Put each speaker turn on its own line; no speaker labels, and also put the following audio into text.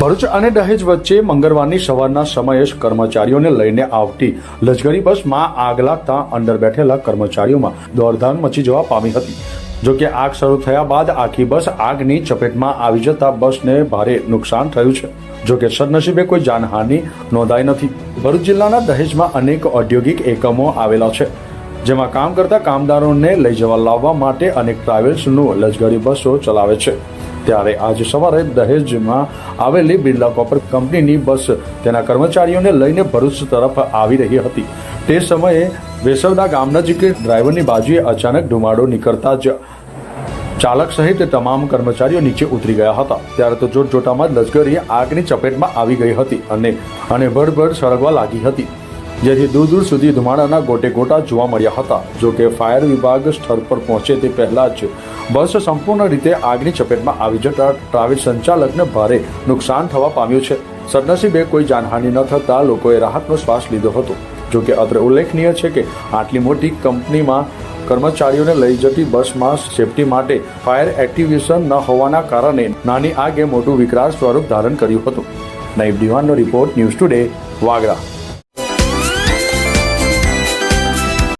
ભરૂચ અને દહેજ વચ્ચે મંગળવારની સવારના સમયે જ કર્મચારીઓને લઈને આવતી લશ્કરી બસમાં આગ લાગતા અંદર બેઠેલા કર્મચારીઓમાં દોડધામ મચી જવા પામી હતી. જો કે આગ શરૂ થયા બાદ આખી બસ આગની ચપેટમાં આવી જતા બસને ભારે નુકસાન થયું છે. જો કે સદનસીબે કોઈ જાનહાનિ નોંધાઈ નથી. ભરૂચ જિલ્લાના દહેજમાં અનેક ઔદ્યોગિક એકમો આવેલા છે, જેમાં કામ કરતા કામદારોને લઈ જવા લાવવા માટે અનેક ટ્રાવેલ્સનું લશ્કરી બસો ચલાવે છે. ત્યારે આજે સવારે દહેજમાં આવેલી બિરલા કોપર કંપનીની બસ તેના કર્મચારીઓને લઈને ભરૂચ તરફ આવી રહી હતી. તે સમયે વેસવના ગામ નજીક ડ્રાઈવરની બાજુએ અચાનક ધુમાડો નીકળતા જ ચાલક સહિત તમામ કર્મચારીઓ નીચે ઉતરી ગયા હતા. ત્યારે તો જોટજોટામાં જ લશ્કરી આગની ચપેટમાં આવી ગઈ હતી અને અને ભડભડ સળગવા લાગી હતી. જેથી દૂર દૂર સુધી ધુમાડાના ગોટે ગોટા જોવા મળ્યા હતા. જો કે ફાયર વિભાગ સ્થળ પર પહોંચે તે પહેલા જ બસ સંપૂર્ણ રીતે આગની ચપેટમાં આવી જતા ટ્રાવેલ સંચાલકને ભારે નુકસાન થવા પામ્યું છે. સદનસીબે કોઈ જાનહાનિ ન થતાં લોકોએ રાહતનો શ્વાસ લીધો હતો. જો કે અત્રે ઉલ્લેખનીય છે કે આટલી મોટી કંપનીમાં કર્મચારીઓને લઈ જતી બસમાં સેફટી માટે ફાયર એક્ટિવેશન ન હોવાના કારણે નાની આગે મોટું વિકરાળ સ્વરૂપ ધારણ કર્યું હતું. નઈબ દિવાનનો રિપોર્ટ ન્યૂઝ ટુડે વાગરા.